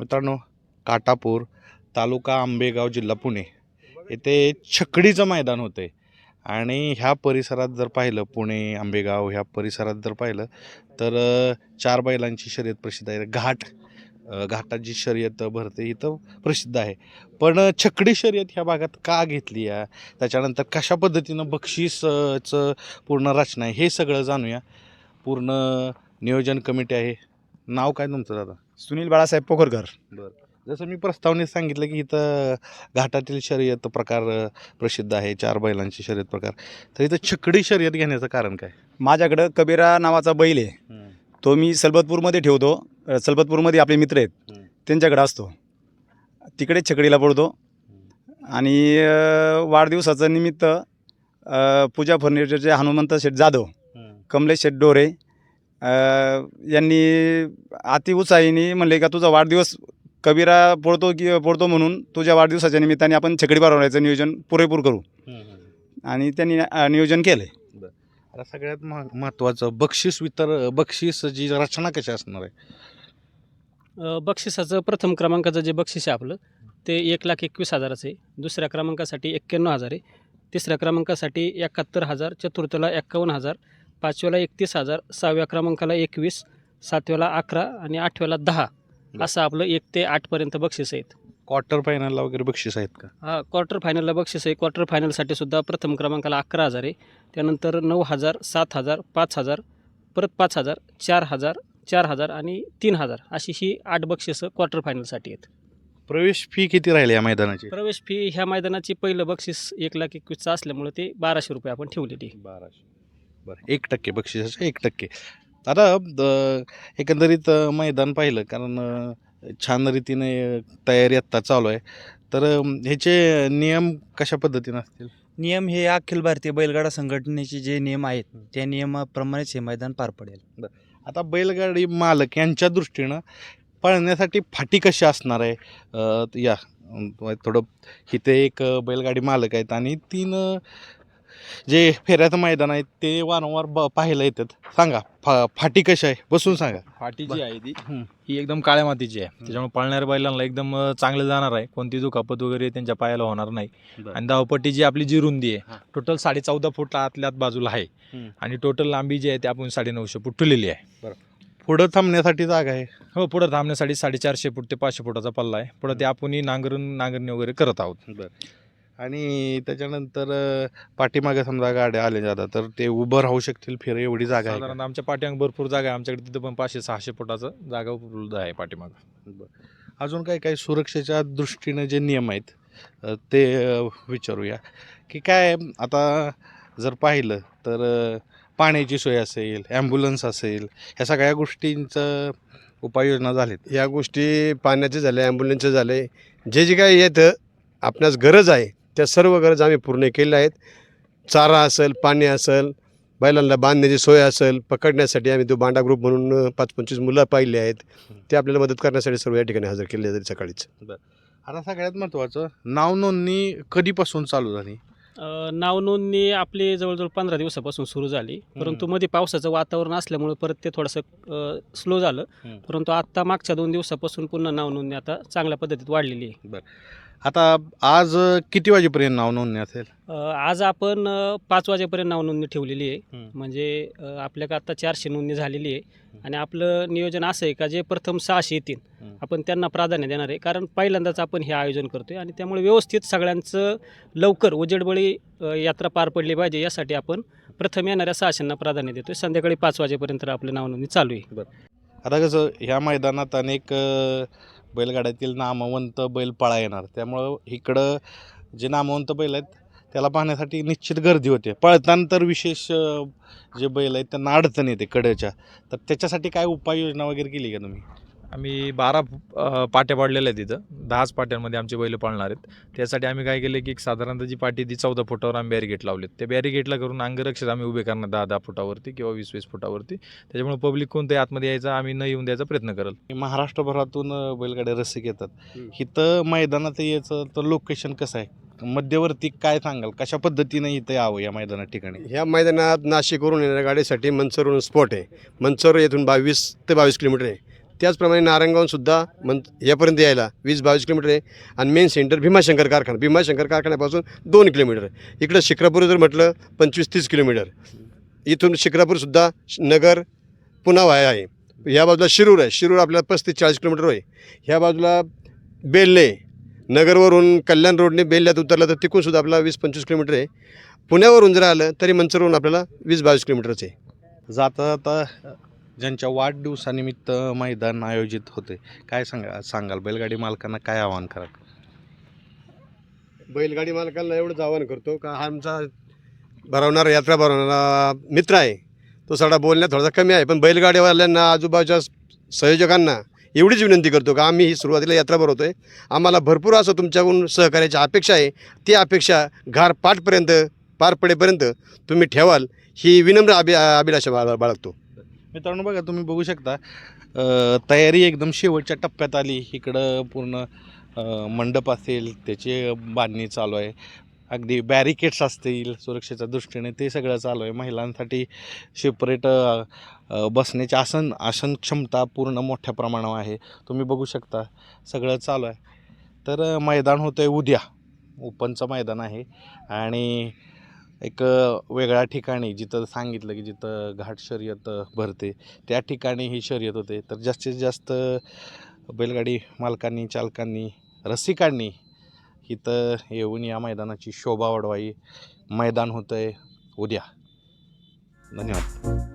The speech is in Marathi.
मित्रांनो काटापूर तालुका आंबेगाव जिल्हा पुणे. येथे छकडीचं मैदान होतं. आहे आणि ह्या परिसरात जर पाहिलं पुणे आंबेगाव ह्या परिसरात जर पाहिलं तर चार बैलांची शर्यत प्रसिद्ध आहे. घाट घाटाची घाटात जी शर्यत भरते इथं प्रसिद्ध आहे. पण छकडी शर्यत ह्या भागात का घेतली आहे त्याच्यानंतर कशा पद्धतीनं बक्षीसचं पूर्ण रचना आहे हे सगळं जाणूया. पूर्ण नियोजन कमिटी आहे. नाव काय तुमचं दादा? सुनील बाळासाहेब पोखरकर. जसं मी प्रस्तावनेत सांगितलं की इथं घाटातील शर्यत प्रकार प्रसिद्ध आहे चार बैलांची शर्यत प्रकार. तर इथं छकडी शर्यत घेण्याचं कारण काय? माझ्याकडं कबीरा नावाचा बैल आहे. तो मी सलबतपूरमध्ये ठेवतो. अ, सलबतपूरमध्ये आपले मित्र आहेत. हम्म. त्यांच्याकडे असतो. तिकडे छकडीला पडतो आणि अ, वाढदिवसाचं निमित्त अ, पूजा फर्निचरचे हनुमंत शेठ जाधव कमलेश शेठ डोरे यांनी अति उत्साहीने म्हणले का तुझा वाढदिवस कबीरा पडतो की पडतो म्हणून तुझ्या वाढदिवसाच्या निमित्ताने आपण छकडी भरवण्याचं नियोजन पुरेपूर करू. आणि त्यांनी नियोजन केलं आहे आता सगळ्यात मह- महत्त्वाचं बक्षीस वितर बक्षीस जी रचना कशी असणार आहे? बक्षिसाचं प्रथम क्रमांकाचं जे बक्षीस आहे आपलं ते एक लाख एकवीस हजाराचं आहे. दुसऱ्या क्रमांकासाठी एक्क्याण्णव हजार आहे. तिसऱ्या क्रमांकासाठी एकाहत्तर हजार चतुर्थला एक्कावन्न हजार. पाचव्याला एकतीस हजार सहाव्या क्रमांकाला एकवीस सातव्याला अकरा आणि आठव्याला दहा असं आपलं एक ते आठपर्यंत बक्षीस आहेत. क्वार्टर फायनलला वगैरे बक्षीस आहेत का? हा क्वार्टर फायनलला बक्षीस आहे. क्वार्टर फायनलसाठी सुद्धा प्रथम क्रमांकाला अकरा हजार आहे. त्यानंतर नऊ हजार सात हजार पाच हजार परत पाच हजार चार हजार चार हजार आणि तीन हजार अशी ही आठ बक्षिसं क्वार्टर फायनलसाठी आहेत. प्रवेश फी किती राहिली या मैदानाची? प्रवेश फी ह्या मैदानाची पहिलं बक्षीस एक लाख एकवीसचं असल्यामुळे ते बाराशे रुपये आपण ठेवलेली आहे. बाराशे. बरं एक टक्के बक्षिसाचं एक टक्के. आता एकंदरीत मैदान पाहिलं कारण छान रीतीने तयारी आत्ता चालू आहे. तर ह्याचे नियम कशा पद्धतीने असतील? नियम हे अखिल भारतीय बैलगाडा संघटनेचे जे नियम आहेत त्या नियमाप्रमाणेच हे मैदान पार पडेल. आता बैलगाडी मालक यांच्या दृष्टीनं पळण्यासाठी फाटी कशी असणार आहे? या थोडं इथे एक बैलगाडी मालक आहेत आणि तीन जे फेऱ्याचं मैदान आहे ते वारंवार ब पाहायला येतात. सांगा फा फाटी कशी आहे? बसून सांगा. फाटी जी आहे ती. ही एकदम काळ्या मातीची आहे. त्याच्यामुळे पळणाऱ्या बैलांना एकदम अ, चांगलं जाणार आहे. कोणती दुखापत वगैरे त्यांच्या पायाला होणार नाही. आणि धावपट्टी जी आपली जी रुंदी हा. आहे टोटल साडे चौदा फूट आतल्यात बाजूला आहे. आणि टोटल लांबी जी आहे ती आपण साडे नऊशे फूट ठेवलेली आहे. पुढं थांबण्यासाठी जागा आहे. हो पुढे थांबण्यासाठी साडेचारशे फूट ते पाचशे फुटाचा पल्ला आहे. पुढे ते आपण नांगरून नांगरणी वगैरे करत आहोत. आणि त्याच्यानंतर पाठीमागे समजा गाड्या आल्या जातात तर ते उभं राहू शकतील फेर एवढी जागा आहे का? साधारण आमच्या पाठीमाग भरपूर जागा आहे. आमच्याकडे तिथं पण पाचशे सहाशे फुटाचं जागा उपलब्ध आहे पाठीमाग. अजून काही काही सुरक्षेच्या दृष्टीने जे नियम आहेत ते विचारूया. की काय आता जर पाहिलं तर पाण्याची सोय असेल ॲम्ब्युलन्स असेल ह्या सगळ्या गोष्टींचं उपाययोजना झालीत. या गोष्टी पाण्याचे झाले ॲम्ब्युलन्सचे झाले. जे जे काही येतं आपणास गरज आहे त्या सर्व गरज आम्ही पूर्ण केल्या आहेत. चारा असेल पाणी असेल बैलांना बांधण्याची सोय असेल पकडण्यासाठी आम्ही तो बांडा ग्रुप म्हणून पाच पंचवीस मुलं पाहिली आहेत. ते आपल्याला मदत करण्यासाठी सर्व या ठिकाणी हजर केले जाते सकाळीच. आता सगळ्यात महत्त्वाचं नाव नोंदणी कधीपासून चालू झाली? अ, नाव नोंदणी आपली जवळजवळ पंधरा दिवसापासून सुरू झाली. परंतु मध्ये पावसाचं वातावरण असल्यामुळे परत ते थोडंसं स्लो झालं. परंतु आत्ता मागच्या दोन दिवसापासून पुन्हा नाव नोंदणी आता चांगल्या पद्धतीत वाढलेली आहे. आता आज किती वाजेपर्यंत नाव नोंदणी असेल? अ, आज आपण अ, पाच वाजेपर्यंत नाव नोंदणी ठेवलेली आहे. म्हणजे अ, आपल्याकडे आता चारशे नोंदणी झालेली आहे. आणि आपलं नियोजन असं आहे का जे प्रथम सहाशे येतील. आपण त्यांना प्राधान्य देणार आहे. कारण पहिल्यांदाच आपण हे आयोजन करतोय आणि त्यामुळे व्यवस्थित सगळ्यांचं लवकर उजेडबळी अ, यात्रा पार पडली पाहिजे यासाठी आपण प्रथम येणाऱ्या सहाशेंना प्राधान्य देतोय. संध्याकाळी पाच वाजेपर्यंत आपलं नाव नोंदणी चालू आहे. आता कसं ह्या मैदानात अनेक अ, बैलगाड्यातील नामवंत बैल पळा येणार. त्यामुळं इकडं जे नामवंत बैल आहेत त्याला पाहण्यासाठी निश्चित गर्दी होते. पळताना तर विशेष जे बैल आहेत त्यांना अडचण येते कड्याच्या तर त्याच्यासाठी काय उपाययोजना वगैरे केली का तुम्ही? आम्ही बारा पाट्या पाडलेल्या आहेत तिथं दहाच पाट्यांमध्ये आमचे बैल पाळणार आहेत. त्यासाठी आम्ही काय केलं की एक साधारणतः जी पाटी ती चौदा फुटावर आम्ही बॅरिगेट लावलेत. त्या बॅरिगेटला करून अंगरक्षक आम्ही उभे करणार दहा दहा फुटावरती किंवा वीस वीस फुटावरती. त्याच्यामुळे पब्लिक कोणत्याही आतमध्ये यायचा आम्ही न येऊन द्यायचा प्रयत्न करेल. महाराष्ट्रभरातून बैलगाड्या रसिक येतात. इथं मैदानात यायचं तर लोकेशन कसं आहे? मध्यवर्ती काय सांगाल? कशा पद्धतीने इथं यावं या मैदानात ठिकाणी? ह्या मैदानात नाशिकवरून येणाऱ्या गाडीसाठी मनसरवरून स्पॉट आहे. मनसर येथून बावीस ते बावीस किलोमीटर आहे. त्याचप्रमाणे नारायणगावसुद्धा मन यापर्यंत यायला वीस बावीस किलोमीटर आहे. आणि मेन सेंटर भीमाशंकर कारखाना. भीमाशंकर कारखान्यापासून दोन किलोमीटर आहे. इकडं शिक्रापूर जर म्हटलं पंचवीस तीस किलोमीटर. इथून शिक्रापूरसुद्धा नगर पुन्हा वाया आहे. ह्या बाजूला शिरूर आहे. शिरूर आपल्याला पस्तीस चाळीस किलोमीटर आहे. ह्या बाजूला बेल्ले नगरवरून कल्याण रोडने बेल्ल्यात उतरला तर तिकूनसुद्धा आपल्याला वीस पंचवीस किलोमीटर आहे. पुण्यावरून जर आलं तरी मंचरवरून आपल्याला वीस बावीस किलोमीटरच आहे. जाता जाता ज्यांच्या वाढदिवसानिमित्त मैदान आयोजित होते काय सांगा सांगाल? बैलगाडी मालकांना काय आवाहन कराल? बैलगाडी मालकांना एवढंच आवाहन करतो का हा आमचा भरवणारा यात्रा भरवणारा मित्र आहे. तो सगळा बोलण्यात थोडासा कमी आहे पण बैलगाडीवाल्यांना आजूबाजूच्या संयोजकांना एवढीच विनंती करतो का आम्ही ही सुरुवातीला यात्रा भरवतो आहे आम्हाला भरपूर असं तुमच्याकडून सहकार्याची अपेक्षा आहे. ती अपेक्षा घार पाठपर्यंत पार पडेपर्यंत तुम्ही ठेवाल ही विनम्र अभि अभिलाषा बाळ बाळगतो. मित्रांनो बघा तुम्ही बघू शकता तयारी एकदम शेवटच्या टप्प्यात आली. इकडं पूर्ण मंडप असेल त्याची बांधणी चालू आहे. अगदी बॅरिकेड्स असतील सुरक्षेच्या दृष्टीने ते सगळं चालू आहे. महिलांसाठी सेपरेट बसण्याची आसन आसन क्षमता पूर्ण मोठ्या प्रमाणावर आहे. तुम्ही बघू शकता सगळं चालू आहे. तर मैदान होतं आहे उद्या. ओपनचं मैदान आहे. आणि एक वेगळ्या ठिकाणी जिथं सांगितलं की जिथं घाट शर्यत भरते त्या ठिकाणी ही शर्यत होते. तर जास्तीत जास्त बैलगाडी मालकांनी चालकांनी रसिकांनी इथं येऊन या मैदानाची शोभा वाढवाई मैदान होतं आहे उद्या. धन्यवाद.